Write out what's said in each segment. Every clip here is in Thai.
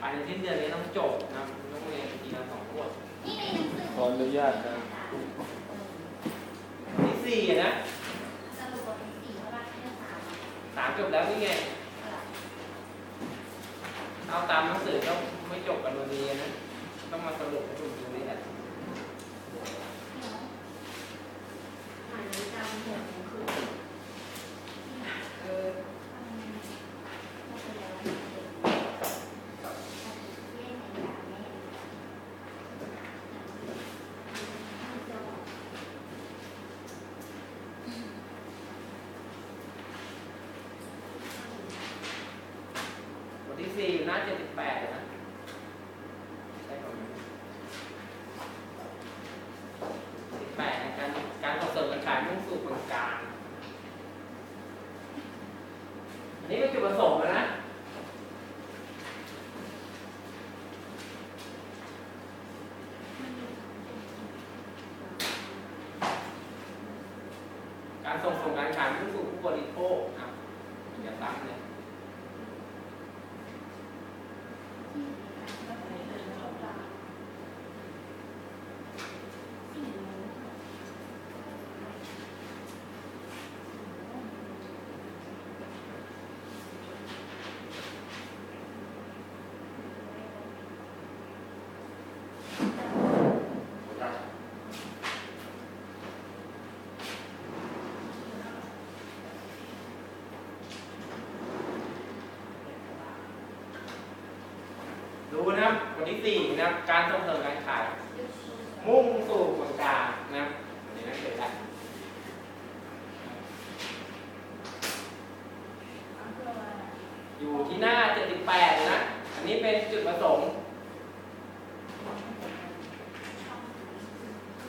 ภายในสิ้นเดือนนี้ต้องจบนะครับต้องเรียนทีละสองขวดนี่ในหนังสือขออนุญาตนะที่สี่อะนะสรุปว่าเป็นสี่เท่าไหร่เรื่องสามอะสามจบแล้วนี่ไงเออเอาตามหนังสือก็ไม่จบกันวันนี้นะ ต้องมาสรุปให้ดูตรงนี้แหละ อ่านจำหัวของคือ เออ บทที่สี่อยู่หน้า เจ็ดสิบแปดเลยนะใช่ของสิบแปดนะการการส่งเสริมการขายมุ่งสู่คนกางอันนี้เป็นจุดประสงค์แล้วนะการส่งเสริมการขายมุ่งสู่ผู้บริโภคครับอย่าตั้งเลย รู้นะครับบทที่สี่นะการส่งเสริมการขาย มุ่งสู่ผลการนะอันนี้นักเรียนได้อยู่ที่หน้า 78นะ อันนี้เป็นจุดประสงค์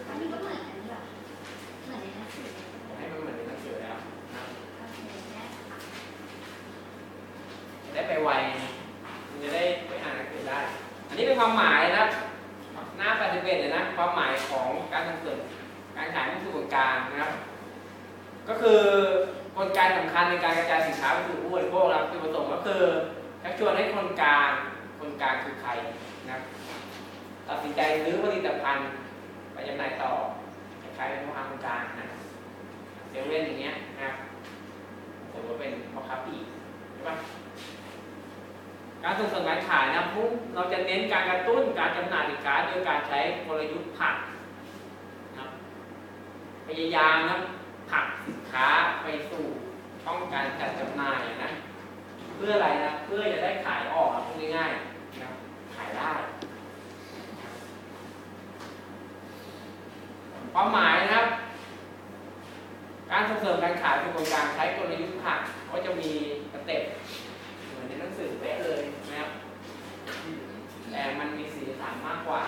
อันนี้ก็เหมือนอันนี้แบบเหมือนในหนังสือ ให้มันเหมือนในหนังสือแล้วนะครับ ก็คือแค่ค่ะ จะได้ไปไวมันจะได้ไปอ่านหนังสือได้ อันนี้เป็นความหมายนะครับ หน้า 81เลยนะ ความหมาย ของการส่งเสริมการขายมุ่งสู่คนกลางนะครับ ก็คือกลไกสำคัญในการกระจายสินค้าไปสู่ผู้บริโภคนะครับจุดประสงค์ก็คือชักชวนให้คนกลางคนกลางคือใครนะตัดสินใจซื้อผลิตภัณฑ์ไปจำหน่ายต่อใครเป็นพ่อค้าคนกลางนะเซเว่นอย่างเงี้ยนะครับสมมติว่าเป็นพ่อค้าปีใช่ปะการส่งเสริมการขายนะพุ่งเราจะเน้นการกระตุ้นการจำหน่ายสินค้าโดยการใช้กลยุทธ์ผัก ยายามนะผลักสินค้าไปสู่ช่องการจัดจำหน่ายนะ เพื่ออะไรนะ เพื่อจะได้ขายออกพูดง่ายๆนะขายได้ความหมายนะครับ การส่งเสริมการขายเป็นโครงการใช้กลยุทธ์ผักก็จะมีสเต็ปเหมือนในหนังสือเป๊ะเลยนะครับ แต่มันมีสีสันมากกว่า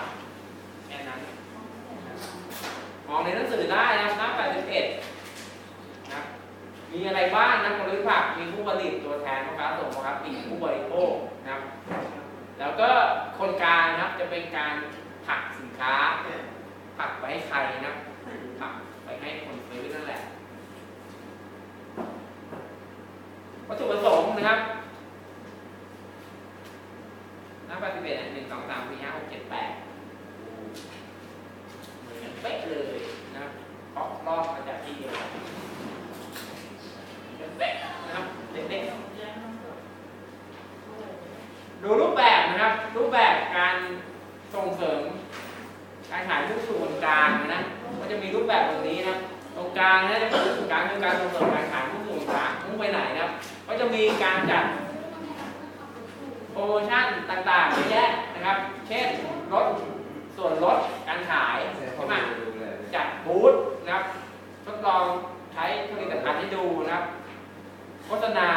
แค่นั้น มองในหนังสือได้นะครับหน้า81นะครับ มีอะไรบ้างนะกลยุทธ์ผัก มีผู้ผลิตตัวแทนพ่อค้าส่งพ่อค้าปลีกผู้บริโภคนะครับ แล้วก็คนกลางนะครับ จะเป็นการผลักสินค้าผลักไปให้ใครนะผลักไปให้คนซื้อนั่นแหละวัตถุประสงค์นะครับหน้า81เนี่ยหนึ่งสองสามสี่ห้าหกเจ็ดแปดเหมือนกันเป๊ะเลยนะครับเพราะลอกมาจากที่เดียวกันเหมือนกันเป๊ะนะครับเด็กๆ ดูรูปแบบนะครับ รูปแบบการส่งเสริม การ ขายมุ่งสู่คนกลางนะก็จะมีรูปแบบแบบนี้นะตรงกลางนะจะเป็นตรงกลางคือการส่งเสริมการขายมุ่งสู่คนกลางมุ่งไปไหนนะก็จะมีการจัดโปรโมชั่นต่างๆเยอะแยะนะครับ เช่นลดส่วนลดการขายใช่ไหมจัดบูธนะครับทดลองใช้ผลิตภัณฑ์ให้ดูนะครับโฆษณา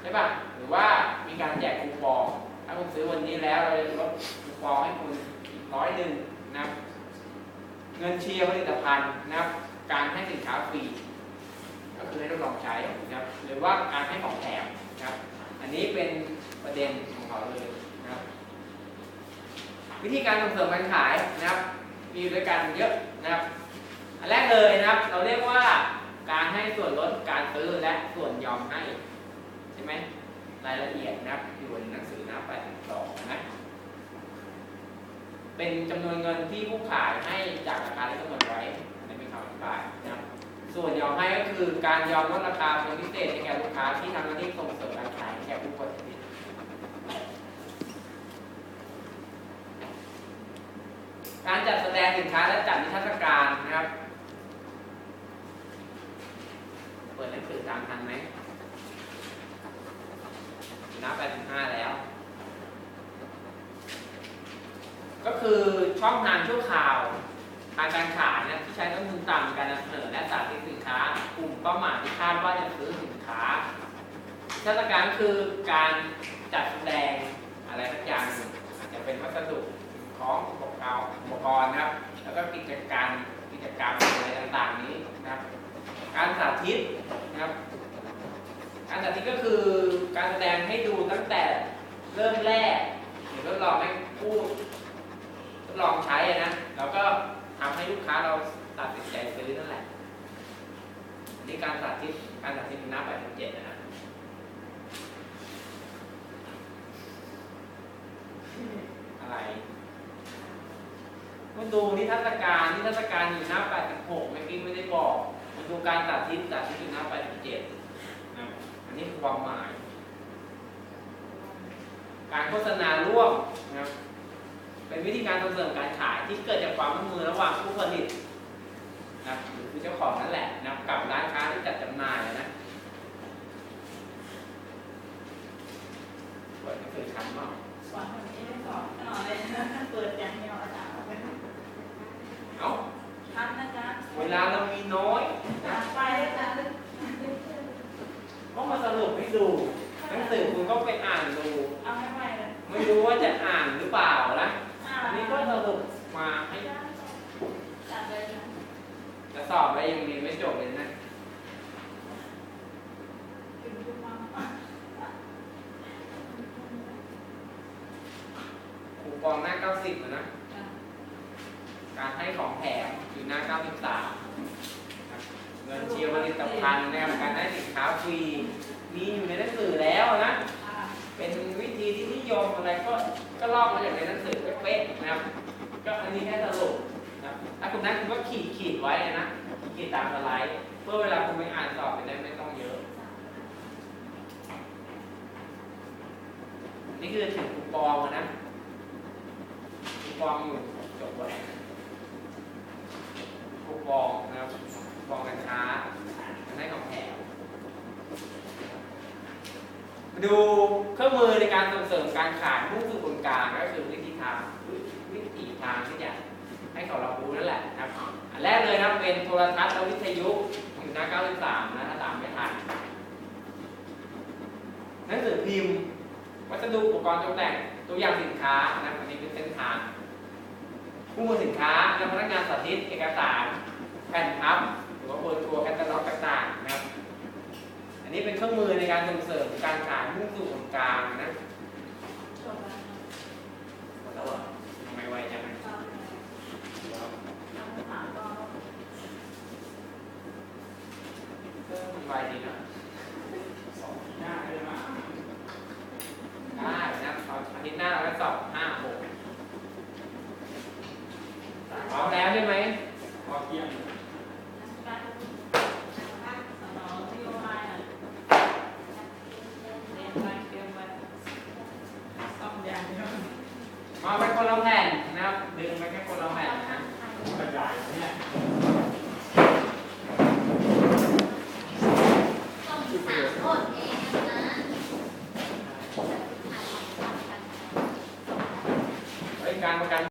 ใช่ป่ะหรือว่ามีการแจกคูปองถ้าคุณซื้อวันนี้แล้วเราจะลดคูปองให้คุณอีกร้อยหนึ่งนะครับ เงินเชียร์ผลิตภัณฑ์นะครับ การให้สินค้าฟรี ก็คือให้ทดลองใช้นะครับ หรือว่าการให้ของแถมนะครับ อันนี้เป็นประเด็นของเขาเลยนะครับ วิธีการส่งเสริมการขายนะครับ มีด้วยกันเยอะนะครับ อันแรกเลยนะครับ เราเรียกว่าการให้ส่วนลดการซื้อและส่วนยอมให้ ใช่ไหมรายละเอียดนะครับ อยู่ในหนังสือหน้า82นะ เป็นจำนวนเงินที่ผู้ขายให้จากราคาที่กำหนดไว้ในเป็นคำอธิบายนะครับส่วนยอมให้ก็คือการยอมลดราคาเป็นพิเศษให้แก่ลูกค้าที่ทำหน้าที่ส่งเสริมการขายให้แก่ผู้ผลิตการจัดแสดงสินค้าและจัดนิทรรศการนะครับ เปิดหนังสือตามทันไหมนับไปถึงห้าแล้ว ก็คือช่องทางชั่วคราวทางการขายนะที่ใช้ต้นทุนต่ำในการนำเสนอและสาธิตสินค้ากลุ่มเป้าหมายที่คาดว่าจะซื้อสินค้าเทศกาลคือการจัดแสดงอะไรสักอย่างหนึ่งอาจจะเป็นวัสดุของอุปกรณ์อุปกรณ์นะครับ แล้วก็กิจการกิจกรรมอะไรต่างๆนี้นะครับ การสาธิตนะครับ การสาธิตก็คือการแสดงให้ดูตั้งแต่เริ่มแรกหรือทดลองให้ ดลองใช้อะนะแล้วก็ทำให้ลูกค้าเราตัดสินใจซื้อนั่นแหละอันนี่การสาธิตการสาธิตหน้าแปดสิบเจ็ดนะอะไรมาดูนิทรรศการนิทรรศการอยู่หน้า86เมื่อกี้ไม่ได้บอกมาดูการสาธิตสาธิตอยู่หน้า87นะอันนี้คือความหมาย การโฆษณาร่วมนะครับ เป็นวิธีการส่งเสริมการขายที่เกิดจากความร่วมมือระหว่างผู้ผลิตนะครับหรือเจ้าของนั่นแหละนะครับกับร้านค้าที่จัดจำหน่ายนะเปิดหนังสือชั้นเปล่าสอนคนนี้ไม่สอนต่อเลยเปิดอย่างเดียวอาจารย์เอ้าทำนะจ๊ะเวลาเรามีน้อยอ่านไปเลยจ้ะก็มาสรุปให้ดูหนังสือคุณก็ไปอ่านดู เอาให้ไวเลย ไม่รู้ว่าจะอ่านหรือเปล่านะ อ่า อันนี้ก็สรุปมาให้ จัดเลยนะ จะสอบแล้ว ยังเรียนไม่จบเลยนะคูปองหน้า90อะนะ การให้ของแถมอยู่หน้า93ครับสามเงินเชียร์ผลิตภัณฑ์นะครับการได้สินค้าฟรีมีอยู่ในหนังสือแล้วนะ เป็นวิธีที่นิยมอะไรก็ก็ลอกมาจากในหนังสือเป๊ะๆนะครับ ก็อันนี้แค่สรุปนะถ้าคุณนั้นคุณก็ขีดขีดไว้นะ ขีดตามสไลด์เพื่อเวลาคุณไปอ่านสอบไปได้ไม่ต้องเยอะ นี่คือถึงคูปองนะคูปองอยู่จบไว้คูปองนะครับคูปองการค้าการให้ของแถมมาดูเครื่องมือในการส่งเสริมการขายมุ่งสู่คนกลางก็คือวิธีทางวิธีทางที่จะให้เขารับรู้นั่นแหละนะครับ แรกเลยนะเป็นโทรทัศน์และวิทยุอยู่หน้า93 นะถ้าตามไม่ทันหนังสือพิมพ์วัสดุอุปกรณ์ตกแต่งตัวอย่างสินค้านะอันนี้เป็นเส้นทางผู้มือสินค้าและพนักงานสาธิตเอกสาร แผ่นพับหรือว่าเบอร์ทัวร์แคตตาล็อกต่างๆนะครับ อันนี้เป็นเครื่องมือในการส่งเสริมการขายมุ่งสู่คนกลางนะ จบแล้ว หมดแล้วเหรอทำไมไวจังเลย ตอนนี้ยังไม่ถามก็ ไวดีนะสองหน้าเลยนะได้นะครับอาทิตย์หน้าเราไปสอบห้าหกพร้อมแล้วใช่ไหมพอเที่ยงการสนองนโยบาเรียนไปเตรียมไปซ่อมอย่างเดียวมาเป็นคนละแผ่นนะครับ ดึงไปแค่คนละแผ่นนะขยายเนี่ย